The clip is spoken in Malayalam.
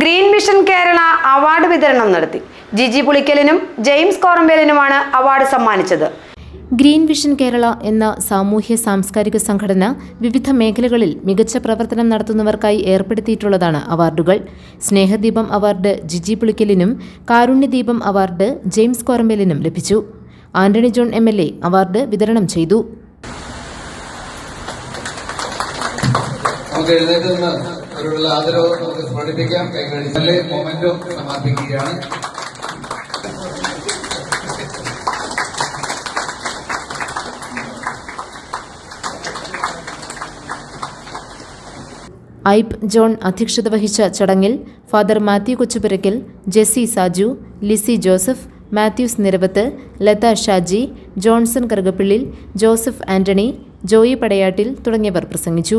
ഗ്രീൻ മിഷൻ കേരള അവാർഡ് വിതരണം നടത്തി. ജിജി പുളിക്കലിനും ജെയിംസ് കോറമ്പേലിനുമാണ് അവാർഡ് സമ്മാനിച്ചത്. ഗ്രീൻ വിഷൻ കേരള എന്ന സാമൂഹ്യ സാംസ്കാരിക സംഘടന വിവിധ മേഖലകളിൽ മികച്ച പ്രവർത്തനം നടത്തുന്നവർക്കായി ഏർപ്പെടുത്തിയിട്ടുള്ളതാണ് അവാർഡുകൾ. സ്നേഹദീപം അവാർഡ് ജിജി പുളിക്കലിനും കാരുണ്യദീപം അവാർഡ് ജെയിംസ് കോറമ്പേലിനും ലഭിച്ചു. Antony John M L A award വിതരണം ചെയ്തു. അവരോടുള്ള ആദരവ് നമുക്ക് സ്മരിപ്പിക്കാം നല്ല മൊമെന്റും സമാപിക്കുകയാണ്. ഐബ് ജോൺ അധ്യക്ഷത വഹിച്ച ചടങ്ങിൽ ഫാദർ മാത്യു കൊച്ചുപുരയ്ക്കൽ ജെസ്സി സാജു ലിസി ജോസഫ് മാത്യൂസ് നിരവത്ത് ലത ഷാജി ജോൺസൺ കറുകപ്പിള്ളിൽ ജോസഫ് ആന്റണി ജോയി പടയാട്ടിൽ തുടങ്ങിയവർ പ്രസംഗിച്ചു.